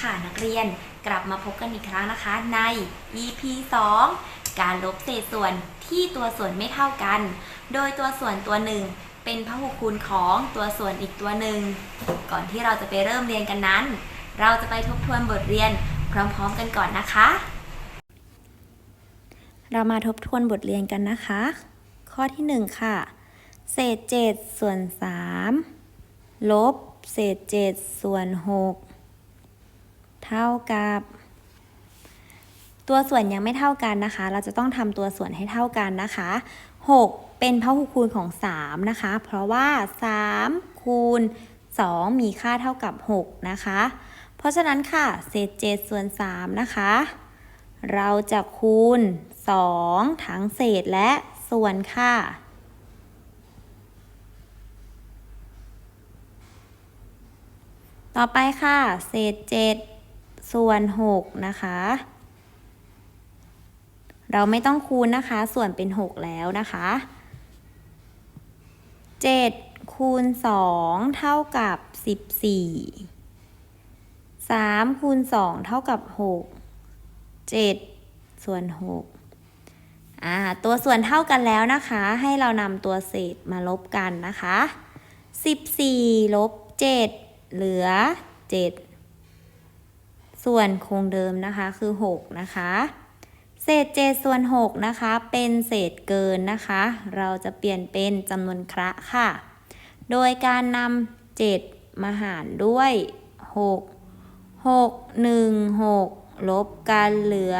ค่ะนักเรียนกลับมาพบกันอีกครั้งนะคะใน EP 2 การลบเศษส่วนที่ตัวส่วนไม่เท่ากัน โดยตัวส่วนตัวหนึ่งเป็นพหุคูณของตัวส่วนอีกตัวหนึ่ง ก่อนที่เราจะไปเริ่มเรียนกันนั้น เราจะไปทบทวนบทเรียนพร้อมๆกันก่อนนะคะ เรามาทบทวนบทเรียนกันนะคะ ข้อที่ 1 ค่ะ เศษ7ส่วน3ลบเศษ7ส่วน6 เท่ากับ ตัวส่วนยังไม่เท่ากันนะคะ เราจะต้องทำตัวส่วนให้เท่ากันนะคะ 6 เป็นพหุคูณของ 3 นะคะ เพราะว่า 3 คูณ 2 มีค่าเท่ากับ 6 นะคะ เพราะฉะนั้นค่ะ เศษ 7 ส่วน 3 นะคะ เราจะคูณ 2 ทั้งเศษและส่วนค่ะต่อไปค่ะ เศษ 7 ส่วน 6 นะคะ เราไม่ต้องคูณนะคะ ส่วนเป็น 6 แล้วนะคะ 7 คูณ 2 เท่ากับ 14 3 คูณ 2 เท่ากับ 6 7 ส่วน 6 อ่า ตัวส่วนเท่ากันแล้วนะคะ ให้เรานำตัวเศษมาลบกันนะคะ 14 ลบ 7 เหลือ 7 ส่วนคงเดิมนะคะคือ 6 นะคะ เศษ7ส่วน6นะคะ เป็นเศษเกินนะคะ เราจะเปลี่ยนเป็นจำนวนคระค่ะ โดยการนำ7มาหารด้วย 6 6 1 6 ลบกันเหลือ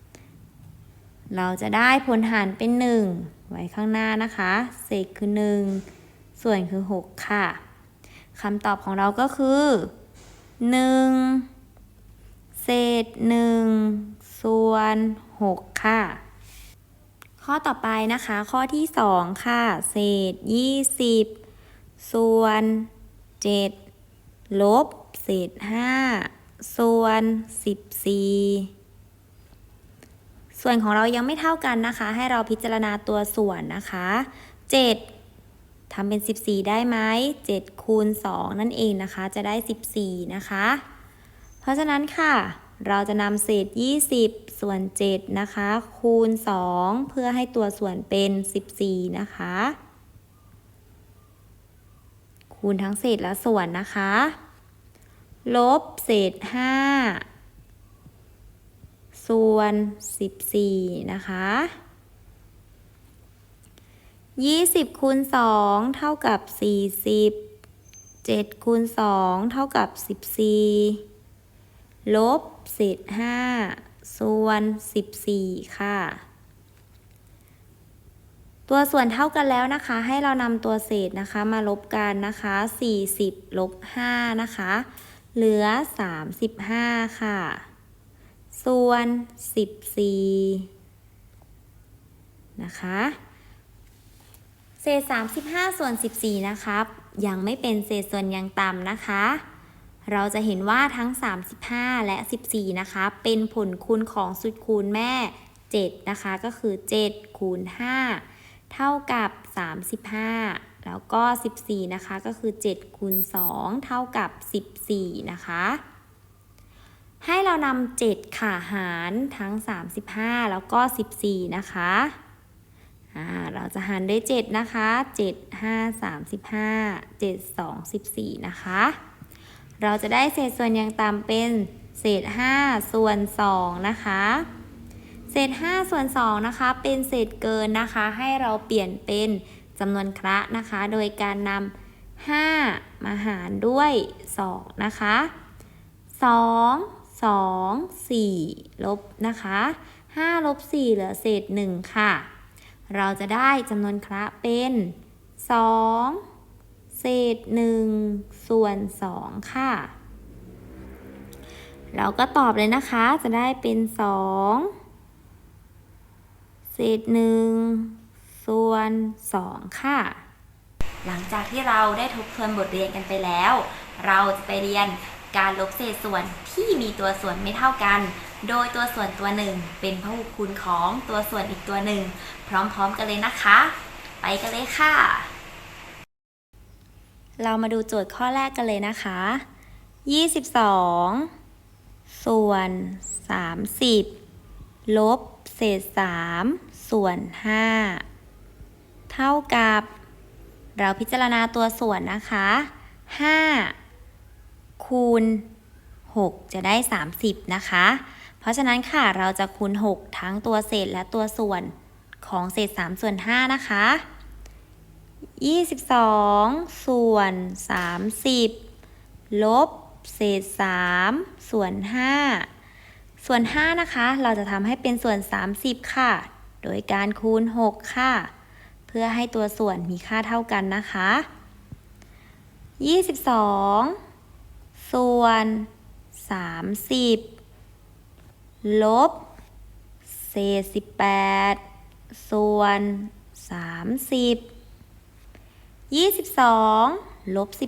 1 เราจะได้ผลหารเป็น 1 ไว้ข้างหน้านะคะ เศษคือ 1 ส่วนคือ 6 ค่ะ คำตอบของเราก็คือ 1 เศษ 1 ส่วน 6 ค่ะ ข้อต่อไปนะคะ ข้อที่ 2 ค่ะ เศษ 20 ส่วน 7 ลบ เศษ 5 ส่วน 14ส่วนของเรายังไม่เท่ากันนะคะ ให้เราพิจารณาตัวส่วนนะคะ 7 ทำเป็น 14 ได้ไหม7คูณ2นั่นเองนะคะ จะได้ 14 นะคะ เพราะฉะนั้นค่ะ เราจะนำเศษ 20 ส่วน 7 นะคะ คูณ 2 เพื่อให้ตัวส่วนเป็น 14 นะคะ คูณทั้งเศษและส่วนนะคะ ลบเศษ 5 ส่วน 14 นะคะ 20คูณ2เท่ากับ 40 7คูณ2เท่ากับ 14 ลบเศษ5ส่วน 14 ค่ะ ตัวส่วนเท่ากันแล้วนะคะ ให้เรานำตัวเศษนะคะมาลบกันนะคะ 40 ลบ 5 นะคะ เหลือ 35 ค่ะ ส่วน 14 นะคะ เศษ 35 ส่วน 14 นะครับ ยังไม่เป็นเศษส่วนยังต่ำนะคะ เราจะเห็นว่าทั้ง 35 และ 14 นะคะ เป็นผลคูณของสุดคูณแม่ 7 นะคะ ก็คือ 7 คูณ 5 เท่ากับ 35 แล้วก็ 14 นะคะ ก็คือ 7 คูณ 2 เท่ากับ 14 นะคะให้เรานำ7ค่ะหารทั้ง 35 แล้วก็ 14 นะคะ อ่าเราจะหารด้วย7นะคะ7 5 35 7 2 14นะคะ เราจะได้เศษส่วนยังต่ำเป็นเศษ 5 ส่วน2นะคะ เศษ 5 ส่วน2นะคะ เป็นเศษเกินนะคะ ให้เราเปลี่ยนเป็นจำนวนคระนะคะ โดยการนำ5มาหารด้วย2นะคะ2 2 4 ลบนะคะ5ลบ4เหลือเศษ 1 ค่ะ เราจะได้จำนวนคระเป็น 2 เศษ 1 ส่วน 2 ค่ะ เราก็ตอบเลยนะคะ จะได้เป็น 2 เศษ 1 ส่วน 2 ค่ะ หลังจากที่เราได้ทบทวนบทเรียนกันไปแล้ว เราจะไปเรียนการลบเศษส่วนที่มีตัวส่วนไม่เท่ากัน โดยตัวส่วนตัวหนึ่งเป็นพหุคูณของตัวส่วนอีกตัวหนึ่ง พร้อมๆกันเลยนะคะ ไปกันเลยค่ะ เรามาดูโจทย์ข้อแรกกันเลยนะคะยี่สิบสองส่วนสามสิบลบเศษสามส่วนห้าเท่ากับ เราพิจารณาตัวส่วนนะคะห้าคูณหกจะได้สามสิบนะคะ ราะฉะนั้นค่ะเราจะคูณ 6 ทั้งตัวเศษและตัวส่วนของเศษ 3 ส่วน 5 นะคะ 22 ส่วน 30 ลบ เศษ 3 ส่วน 5 ส่วน 5 นะคะ เราจะทำให้เป็นส่วน 30 ค่ะ โดยการคูณ 6 ค่ะ เพื่อให้ตัวส่วนมีค่าเท่ากันนะคะ 22 ส่วน 30 ลบ เศษ18ส่วน30 22ลบ18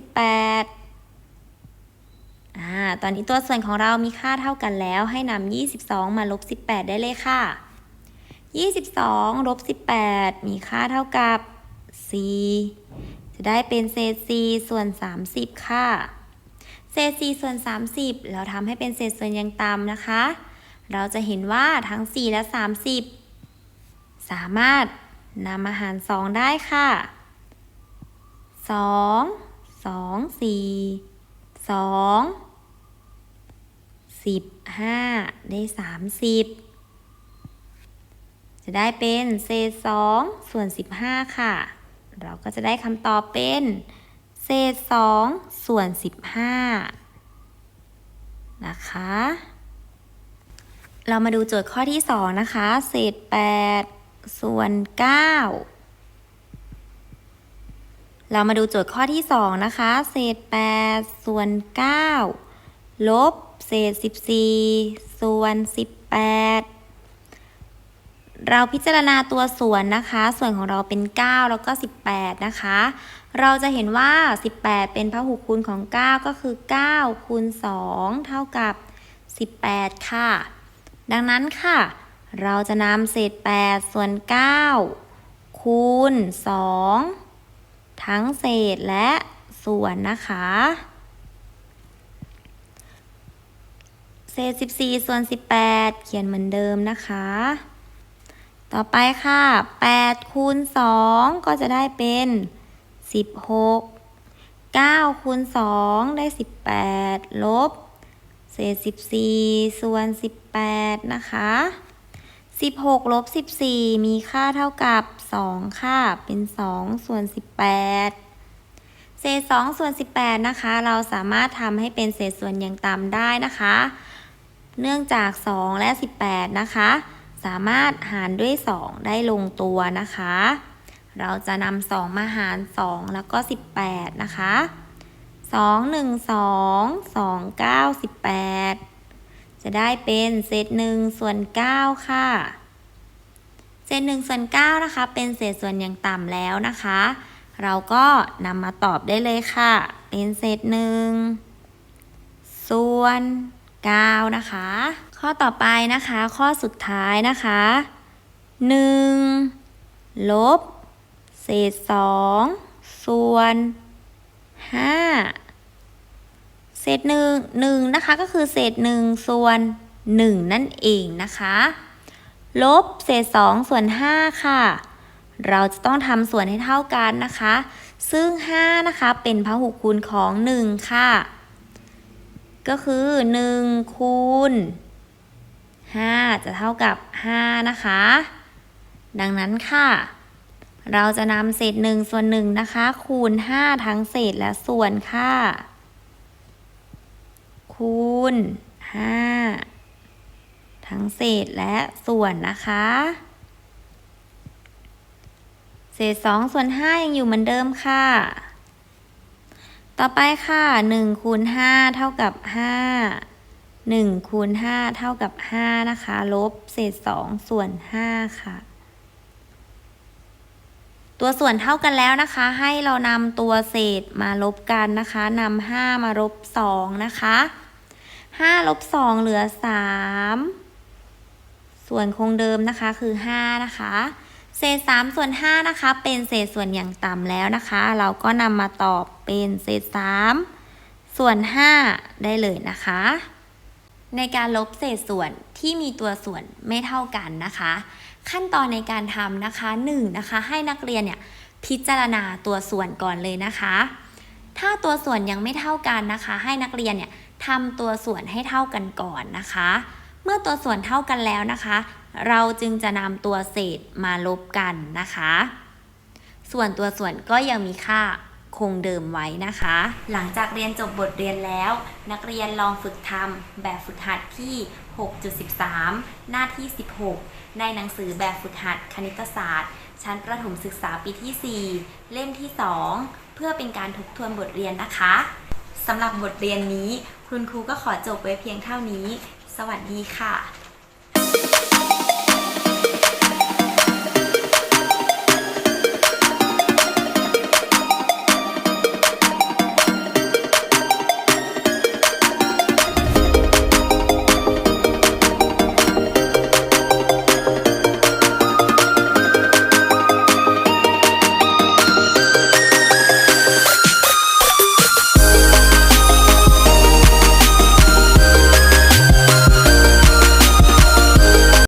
อ่า ตอนนี้ตัวส่วนของเรามีค่าเท่ากันแล้ว ให้นำ22มาลบ18ได้เลยค่ะ22ลบ18มีค่าเท่ากับ4จะได้เป็นเศษ4ส่วน30ค่ะ เศษ4ส่วน30เราทำให้เป็นเศษส่วนยังต่ำนะคะ เราจะเห็นว่าทั้ง 4 และ 30 สามารถนำมาหาร 2 ได้ค่ะ 2 2 4 2 15 ได้ 30 จะได้เป็นเศษ2ส่วน 15 ค่ะ เราก็จะได้คำตอบเป็น เศษ2ส่วน 15 นะคะ เรามาดูโจทย์ข้อที่ 2 นะคะ เศษ 8 ส่วน 9 เรามาดูโจทย์ข้อที่ 2 นะคะ เศษ 8 ส่วน 9 ลบ เศษ 14 ส่วน 18 เราพิจารณาตัวส่วนนะคะ ส่วนของเราเป็น 9 แล้วก็ 18 นะคะ เราจะเห็นว่า 18 เป็นพหุคูณของ 9 ก็คือ 9 คูณ 2 เท่ากับ 18 ค่ะ ดังนั้นค่ะ เราจะนำเศษ 8 ส่วน 9 คูณ 2 ทั้งเศษและส่วนนะคะ เศษ 14 ส่วน 18 เขียนเหมือนเดิมนะคะ ต่อไปค่ะ 8 คูณ 2 ก็จะได้เป็น 16 9 คูณ 2 ได้ 18 ลบ เศษ14ส่วน18นะคะ16ลบ14มีค่าเท่ากับ2ค่ะ เป็น2ส่วน18เศษ2ส่วน18นะคะ เราสามารถทำให้เป็นเศษส่วนอย่างต่ำได้นะคะ เนื่องจาก2และ18นะคะ สามารถหารด้วย2ได้ลงตัวนะคะ เราจะนำ2มาหาร2แล้วก็18นะคะ 2 1 2 2 9 18จะได้เป็นเศษ1ส่วน9ค่ะ เศษ1ส่วน9นะคะ เป็นเศษส่วนอย่างต่ำแล้วนะคะ เราก็นำมาตอบได้เลยค่ะ เป็นเศษ1ส่วน9นะคะ ข้อต่อไปนะคะ ข้อสุดท้ายนะคะ1ลบ เศษ2ส่วน 5เศษหนึ่งหนึ่งนะคะก็คือเศษหนึ่งส่วนหนึ่งนั่นเองนะคะ ลบเศษสองส่วนห้าค่ะ เราจะต้องทำส่วนให้เท่ากันนะคะ ซึ่งห้านะคะเป็นพหุคูณของหนึ่งค่ะ ก็คือหนึ่งคูณห้าจะเท่ากับห้านะคะ ดังนั้นค่ะ เราจะนำเศษหนึ่งส่วนหนึ่งนะคะ คูณห้าทั้งเศษและส่วนค่ะ คูณห้าทั้งเศษและส่วนนะคะ เศษสองส่วนห้ายังอยู่เหมือนเดิมค่ะ ต่อไปค่ะหนึ่งคูณห้าเท่ากับห้าหนึ่งคูณห้าเท่ากับห้านะคะ ลบเศษสองส่วนห้าค่ะ ตัวส่วนเท่ากันแล้วนะคะ ให้เรานำตัวเศษมาลบกันนะคะนำห้ามาลบสองนะคะห้าลบสองเหลือสามส่วนคงเดิมนะคะคือห้านะคะ เศษสามส่วนห้านะคะ เป็นเศษส่วนอย่างต่ำแล้วนะคะ เราก็นำมาตอบเป็นเศษสามส่วน 5 ได้เลยนะคะ ในการลบเศษส่วนที่มีตัวส่วนไม่เท่ากันนะคะ ขั้นตอนในการทำนะคะ1นะคะ ให้นักเรียนเนี่ยพิจารณาตัวส่วนก่อนเลยนะคะ ถ้าตัวส่วนยังไม่เท่ากันนะคะ ให้นักเรียนเนี่ยทำตัวส่วนให้เท่ากันก่อนนะคะ เมื่อตัวส่วนเท่ากันแล้วนะคะ เราจึงจะนำตัวเศษมาลบกันนะคะ ส่วนตัวส่วนก็ยังมีค่าคงเดิมไว้นะคะ หลังจากเรียนจบบทเรียนแล้ว นักเรียนลองฝึกทำแบบฝึกหัดที่ 6.13 หน้าที่ 16 ในหนังสือแบบฝึกหัดคณิตศาสตร์ ชั้นประถมศึกษาปีที่ 4 เล่มที่ 2 เพื่อเป็นการทบทวนบทเรียนนะคะสำหรับบทเรียนนี้ คุณครูก็ขอจบไว้เพียงเท่านี้ สวัสดีค่ะ